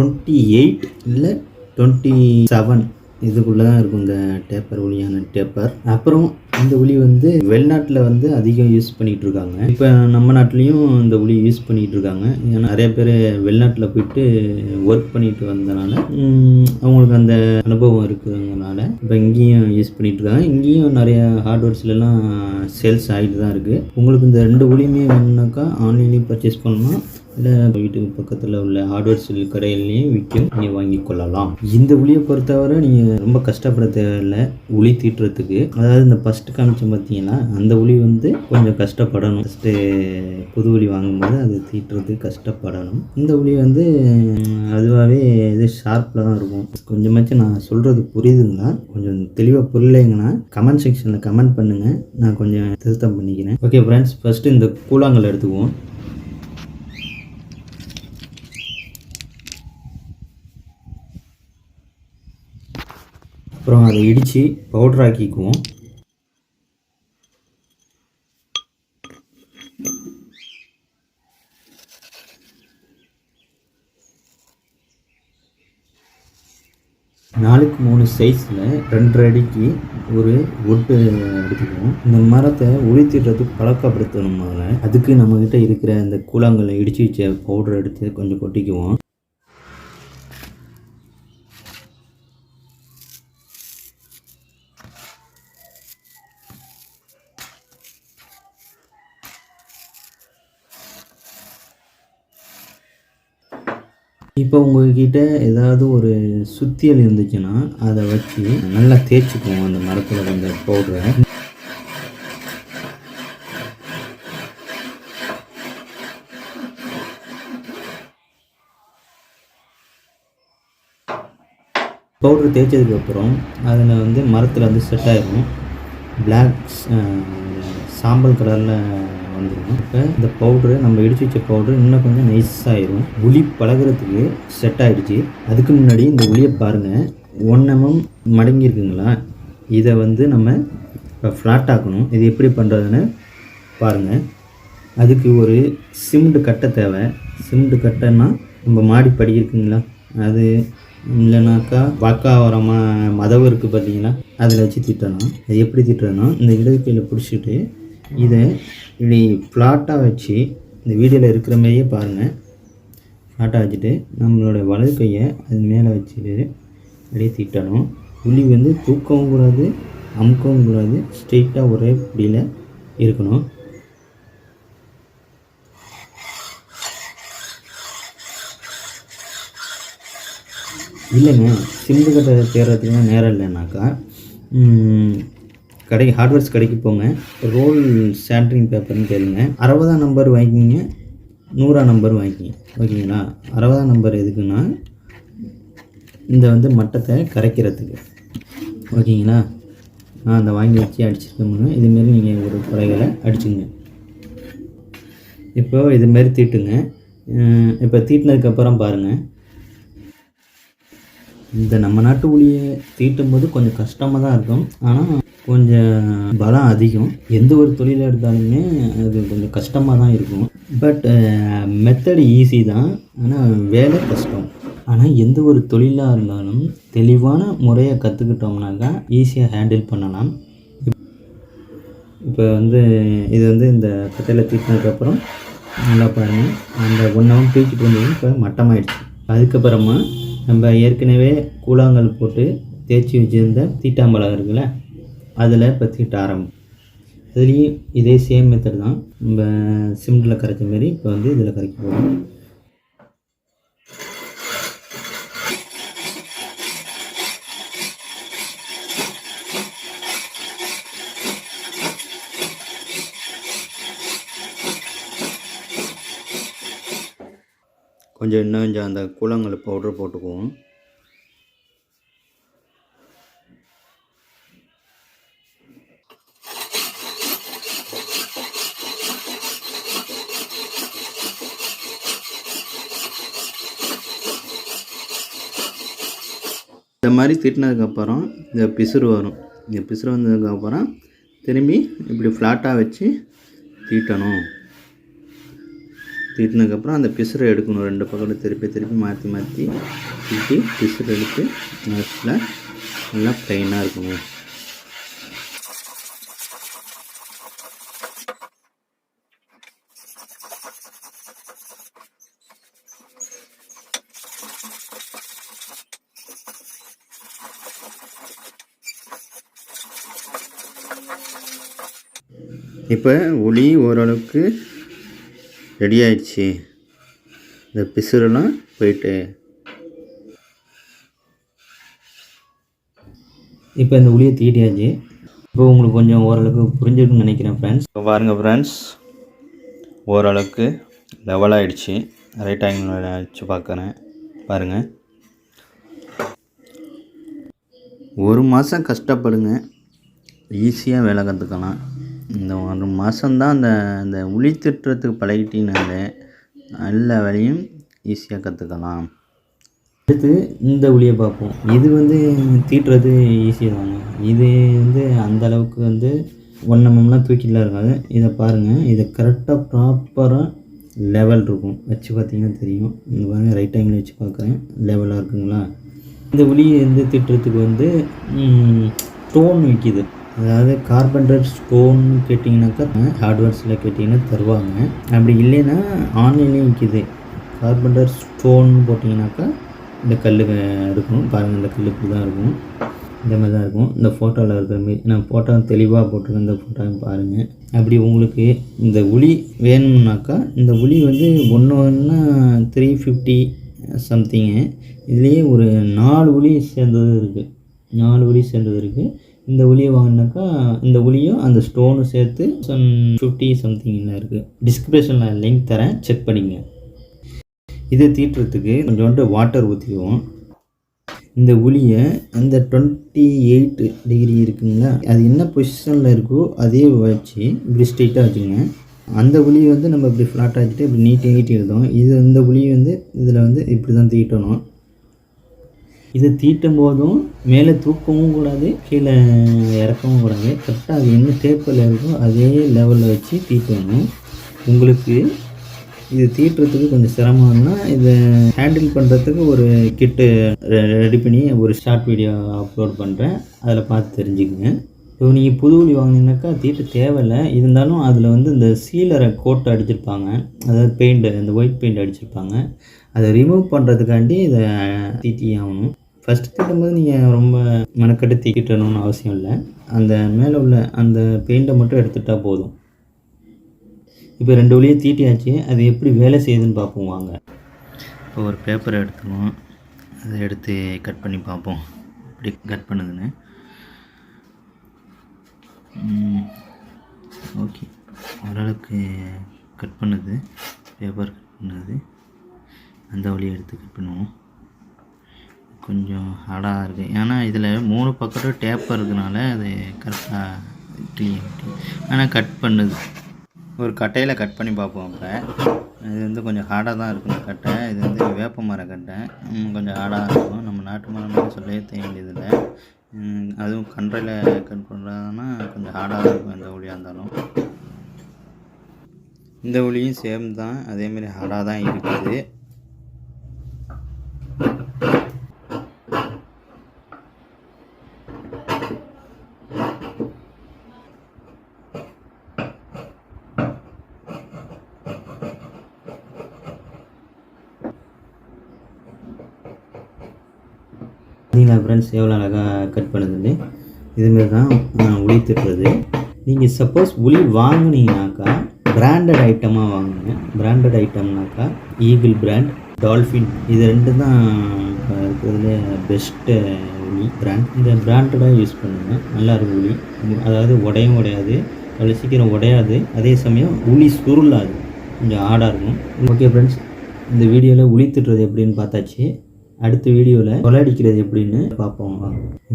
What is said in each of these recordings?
Twenty eight இல்லை twenty seven இதுக்குள்ளே தான் இருக்கும் இந்த டேப்பர் ஒளியான டேப்பர் அப்புறம் இந்த ஒளி வந்து வெளிநாட்டில் வந்து அதிகம் யூஸ் பண்ணிகிட்டு இருக்காங்க இப்போ நம்ம நாட்டிலையும் இந்த ஒளி யூஸ் பண்ணிகிட்டு இருக்காங்க ஏன்னா நிறைய பேர் வெளிநாட்டில் போயிட்டு ஒர்க் பண்ணிட்டு வந்தனால அவங்களுக்கு அந்த அனுபவம் இருக்கிறதுனால இப்போ இங்கேயும் யூஸ் பண்ணிகிட்டு இருக்காங்க இங்கேயும் நிறைய ஹார்ட்வேர்ஸ்லாம் சேல்ஸ் ஆகிட்டு தான் இருக்குது உங்களுக்கு இந்த ரெண்டு ஒளியுமே வேணுனாக்கா ஆன்லைன்லேயும் பர்ச்சேஸ் பண்ணலாம். இல்லை வீட்டுக்கு பக்கத்தில் உள்ள ஹார்ட்வேர் செல் கடையிலையும் விற்கும் நீங்கள் வாங்கி கொள்ளலாம். இந்த உளியை பொறுத்தவரை நீங்கள் ரொம்ப கஷ்டப்பட தேவையில்லை. உளி தீட்டுறதுக்கு. அதாவது இந்த ஃபஸ்ட்டு காமிச்சோம் பார்த்தீங்கன்னா அந்த உளி வந்து கொஞ்சம் கஷ்டப்படணும். ஃபஸ்ட்டு புது உளி வாங்கும்போது அது தீட்டுறதுக்கு கஷ்டப்படணும். இந்த ஒளி வந்து அதுவாகவே இது ஷார்ப்பில் தான் இருக்கும். கொஞ்சமாச்சும் நான் சொல்கிறது புரியுதுங்களா? கொஞ்சம் தெளிவாக புரியலைங்கன்னா கமெண்ட் செக்ஷனில் கமெண்ட் பண்ணுங்கள் நான் கொஞ்சம் திருத்தம் பண்ணிக்கிறேன். ஓகே ஃப்ரெண்ட்ஸ் ஃபஸ்ட்டு இந்த கூழாங்கல் எடுத்துக்குவோம். அப்புறம் அதை இடித்து பவுடர் ஆக்கிக்குவோம். நாலுக்கு மூணு சைஸில் ரெண்டரை அடிக்கு ஒரு ஒட்டு எடுத்துக்குவோம். இந்த மரத்தை உளித்திடுறது பழக்கப்படுத்தணும் முதல்ல. அதுக்கு நம்மக்கிட்ட இருக்கிற இந்த கூழாங்கல்லை இடித்து வச்ச பவுடர் எடுத்து கொஞ்சம் கொட்டிக்குவோம். இப்போ உங்கள்கிட்ட ஏதாவது ஒரு சுத்தியல் இருந்துச்சுன்னா அதை வச்சு நல்லா தேய்ச்சிக்குவோம். அந்த மரத்தில் அந்த பவுடரை பவுடர் தேய்ச்சதுக்கப்புறம் அதில் வந்து மரத்தில் வந்து செட் ஆகிடும் பிளாக் சாம்பல் கலரில் வந்துடும் இப்போ இந்த பவுட்ரு நம்ம இடிச்சு வச்ச பவுட்ரு இன்னும் கொஞ்சம் நைஸாகிடும் ஆயிரும். உளி பழகுறதுக்கு செட் ஆகிடுச்சு அதுக்கு முன்னாடி இந்த உளியை பாருங்கள் ஒன் எம்எம் மடங்கியிருக்குங்களா இதை வந்து நம்ம இப்போ ஃப்ளாட் ஆக்கணும். இது எப்படி பண்ணுறதுன்னு பாருங்கள் அதுக்கு ஒரு சிமெண்ட் கட்டை தேவை. சிமெண்ட் கட்டைன்னா நம்ம மாடி படி இருக்குங்களா? அது இல்லைனாக்கா வாக்காவரமாக மதவு இருக்குது பார்த்தீங்களா அதில் வச்சு திட்டணும். அது எப்படி திட்டுறதுன்னா இந்த இடது கையில் பிடிச்சிட்டு இதை இப்படி ஃப்ளாட்டாக வச்சு இந்த வீடியோவில் இருக்கிற மாதிரியே பாருங்கள் ஃப்ளாட்டாக வச்சுட்டு நம்மளோட வலது கையை அது மேலே வச்சுட்டு அப்படியே தீட்டணும். புளி வந்து தூக்கவும் கூடாது அமுக்கவும் கூடாது ஸ்ட்ரெயிட்டாக ஒரே பிடியில் இருக்கணும். இல்லைங்க சிம்பு கட்டை தேர்றதுக்குலாம் நேரம் இல்லைனாக்கா கடை ஹார்ட்வேர்ஸ் கடைக்கு போங்க. ரோல் சேண்ட்ரிங் பேப்பர்னு கேளுங்க. அறுபதாம் நம்பர் வாங்கிக்கிங்க. நூறாம் நம்பர் வாங்கிக்கிங்க. ஓகேங்களா? அறுபதாம் நம்பர் எதுக்குன்னா இந்த வந்து மட்டத்தை கரைக்கிறதுக்கு. ஓகேங்களா? நான் அதை வாங்கி வச்சு அடிச்சிருக்கோமுங்க இதுமாரி நீங்கள் ஒரு குறைகளை அடிச்சுங்க. இப்போ இதுமாரி தீட்டுங்க. இப்போ தீட்டினதுக்கப்புறம் பாருங்கள் இந்த நம்ம நாட்டு ஊழியை தீட்டும் போது கொஞ்சம் கஷ்டமாக தான் இருக்கும். ஆனால் கொஞ்சம் பலம் அதிகம். எந்த ஒரு தொழிலாக எடுத்தாலுமே அது கொஞ்சம் கஷ்டமாக தான் இருக்கும். பட் மெத்தடு ஈஸி தான். ஆனால் வேலை கஷ்டம். ஆனால் எந்த ஒரு தொழிலாக இருந்தாலும் தெளிவான முறையை கற்றுக்கிட்டோம்னாக்கா ஈஸியாக ஹேண்டில் பண்ணலாம். இப்போ வந்து இது வந்து இந்த கட்டையில் தீட்டினதுக்கப்புறம் நல்லா பாருங்கள் அந்த ஒன் ஹவர் தூக்கிட்டு வந்தது இப்போ மட்டமாயிடுச்சு. அதுக்கப்புறமா நம்ம ஏற்கனவே கூழாங்கல் போட்டு தேய்ச்சி வச்சுருந்த தீட்டாம்பழம் இருக்குல்ல அதில் பற்றிக்கிட்ட ஆரம்பி அதுலேயும் இதே சேம் மெத்தட் தான் நம்ம சிமெண்டில் கரைச்ச மாதிரி இப்போ வந்து இதில் கரைக்க போகிறோம் கொஞ்சம் இன்னும் கொஞ்சம் அந்த கூழாங்கல் பவுடர் போட்டுக்குவோம். இந்த மாதிரி திட்டினதுக்கப்புறம் இந்த பிசுறு வரும். இந்த பிசுறு வந்ததுக்கப்புறம் திரும்பி இப்படி ஃப்ளாட்டாக வச்சு தீட்டணும். தீட்டினதுக்கப்புறம் அந்த பிசுரை எடுக்கணும். ரெண்டு பக்கத்தில் திருப்பி திருப்பி மாற்றி மாற்றி தீட்டி பிசுறு எடுத்து நர்ஸில் நல்லா ப்ளைனாக இருக்கணும். இப்போ ஒளி ஓரளவுக்கு ரெடி ஆயிடுச்சு. இந்த பிசுரெல்லாம் போயிட்டு. இப்போ இந்த ஒளியை தீட்டியாச்சு இப்போ உங்களுக்கு கொஞ்சம் ஓரளவுக்கு புரிஞ்சிருக்குன்னு நினைக்கிறேன் ஃப்ரெண்ட்ஸ் இப்போ பாருங்கள் ஃப்ரெண்ட்ஸ் ஓரளவுக்கு லெவல் ஆகிடுச்சு ரைட் ஆங்கிள் வச்சு பார்க்குறேன். பாருங்கள் ஒரு மாதம் கஷ்டப்படுங்க. ஈஸியாக வேலை கற்றுக்கலாம் இந்த ஒரு மாதந்தான் அந்த அந்த உளி திட்டுறதுக்கு பழகிட்டிங்கனாலே எல்லா வேலையும் ஈஸியாக கற்றுக்கலாம் அடுத்து இந்த உளியை பார்ப்போம். இது வந்து தீட்டுறது ஈஸி தாங்க இது வந்து அந்த அளவுக்கு வந்து ஒன்றமெல்லாம் தூக்கிலாம் இருக்காது. இதை பாருங்கள் இதை கரெக்டாக ப்ராப்பராக லெவல் இருக்கும். வச்சு பார்த்தீங்கன்னா தெரியும். இந்த பாருங்கள் ரைட் ஆங்கிள் வச்சு பார்க்குறேன். லெவலாக இருக்குங்களா? இந்த உளியை வந்து திட்டுறதுக்கு வந்து ஸ்டோன் விற்கிது அதாவது கார்பன்டர் ஸ்டோன் கேட்டிங்கனாக்கா ஹார்ட்வேர்ஸில் கேட்டிங்கன்னா தருவாங்க. அப்படி இல்லைன்னா ஆன்லைன்லேயும் விற்கிது கார்பன்டர் ஸ்டோன் போட்டிங்கனாக்கா இந்த கல் எடுக்கணும் பாருங்கள் இந்த கல் இப்படி தான் இருக்கும். இந்த மாதிரி தான் இருக்கும். இந்த ஃபோட்டோவில் இருக்கிற மாரி நான் ஃபோட்டோ தெளிவாக போட்டிருக்கேன். இந்த ஃபோட்டோவையும் பாருங்கள் அப்படி உங்களுக்கு இந்த உளி வேணும்னாக்கா இந்த உளி வந்து ஒன்று ஒன்றா த்ரீ ஃபிஃப்டி சம்திங்கு இதுலேயே ஒரு நாலு உளி சேர்ந்தது இருக்குது நாலு உளி சேர்ந்தது இருக்குது இந்த உளியை வாங்கினாக்கா இந்த உளியும் அந்த ஸ்டோனும் சேர்த்து சம் ஃபிஃப்டி சம்திங்கில் இருக்குது டிஸ்கிரிப்ஷனில் லிங்க் தரேன் செக் பண்ணிங்க இதை தீட்டுறதுக்கு கொஞ்சோண்டு வாட்டர் ஊற்றிக்குவோம் இந்த உளியை அந்த டுவெண்ட்டி எயிட் டிகிரி இருக்குங்களா? அது என்ன பொசிஷனில் இருக்கோ அதே வச்சு இப்படி ஸ்ட்ரெயிட்டாக வச்சுக்கோங்க. அந்த உளியை வந்து நம்ம இப்படி ஃப்ளாட்டாக ஆகிட்டு இப்படி நீட்டி நீட்டி எழுதும் இது இந்த உளியை வந்து இதில் வந்து இப்படி தான் தீட்டணும். இதை தீட்டும் போதும் மேலே தூக்கவும் கூடாது கீழே இறக்கவும் கூடாது. கரெக்டாக அது என்ன டேப்பில் இருக்கோ அதே லெவலில் வச்சு தீட்டணும். உங்களுக்கு இது தீட்டுறதுக்கு கொஞ்சம் சிரமம்னா இதை ஹேண்டில் பண்ணுறதுக்கு ஒரு கிட்டு ரெடி பண்ணி ஒரு ஷார்ட் வீடியோ அப்லோட் பண்ணுறேன் அதில் பார்த்து தெரிஞ்சுக்கங்க. இப்போ நீங்கள் புது ஒளி வாங்கினீங்கனாக்கா தீட்டு தேவையில்லை. இருந்தாலும் அதில் வந்து இந்த சீலரை கோட்டை அடிச்சிருப்பாங்க. அதாவது பெயிண்ட்டு இந்த ஒயிட் பெயிண்ட் அடிச்சிருப்பாங்க. அதை ரிமூவ் பண்ணுறதுக்காண்டி இதை தீட்டி ஆகணும். ஃபஸ்ட்டு தீட்டும்போது நீங்கள் ரொம்ப மெனக்கட்டு தீக்கிட்டணும்னு அவசியம் இல்லை. அந்த மேலே உள்ள அந்த பெயிண்டை மட்டும் எடுத்துட்டால் போதும். இப்போ ரெண்டு வழியே தீட்டியாச்சு அது எப்படி வேலை செய்யுதுன்னு பார்ப்போம் வாங்க. இப்போ ஒரு பேப்பரை எடுத்துக்குவோம் அதை எடுத்து கட் பண்ணி பார்ப்போம் இப்படி கட் பண்ணுதுன்னு. ஓகே ஓரளவுக்கு கட் பண்ணுது. பேப்பர் கட் பண்ணுது. அந்த வழியை எடுத்து கட் பண்ணுவோம். கொஞ்சம் ஹார்டாக இருக்குது ஏன்னா இதில் மூணு பக்கத்தும் டேப்பர் இருக்கனால அது கரெக்டாக கிளீன் ஆனால் கட் பண்ணுது. ஒரு கட்டையில் கட் பண்ணி பார்ப்போம் இப்போ இது வந்து கொஞ்சம் ஹார்டாக தான் இருக்கும் கட்டை. இது வந்து வேப்ப மர கட்டை. கொஞ்சம் ஹார்டாக இருக்கும். நம்ம நாட்டு மரம்னு சொல்லவே தேய அதுவும் கன்றையில் கட் பண்ணுறதுனா கொஞ்சம் ஹார்டாக இருக்கும் எந்த ஒளியாக இருந்தாலும். இந்த ஒளியும் சேம் தான். அதேமாரி ஹார்டாக தான் இருக்குது. பார்த்தீங்களா ஃப்ரெண்ட்ஸ் எவ்வளோ அழகாக கட் பண்ணுதுன்னு. இதுமாரி தான் உளி திட்டுறது நீங்கள் சப்போஸ் உளி வாங்கினீங்கனாக்கா பிராண்டட் ஐட்டமாக வாங்குங்க. பிராண்டட் ஐட்டம்னாக்கா ஈகிள் பிராண்ட் டால்ஃபின் இது ரெண்டு தான் இப்போ இருக்கிறதுல பெஸ்ட்டு உளி பிராண்ட் இந்த பிராண்டடாக யூஸ் பண்ணுங்கள் நல்லா இருக்கும் உளி. அதாவது உடையும் உடையாது. அவ்வளோ சீக்கிரம் உடையாது. அதே சமயம் உளி சுருளாது. கொஞ்சம் ஆடாக இருக்கும். ஓகே ஃப்ரெண்ட்ஸ் இந்த வீடியோவில் உளி திட்டுறது எப்படின்னு பார்த்தாச்சு. அடுத்த வீடியோவில் கொலடிக்கிறது எப்படின்னு பார்ப்போம்.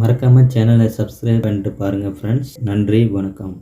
மறக்காமல் சேனலை சப்ஸ்கிரைப் பண்ணிட்டு பாருங்கள் ஃப்ரெண்ட்ஸ் நன்றி வணக்கம்.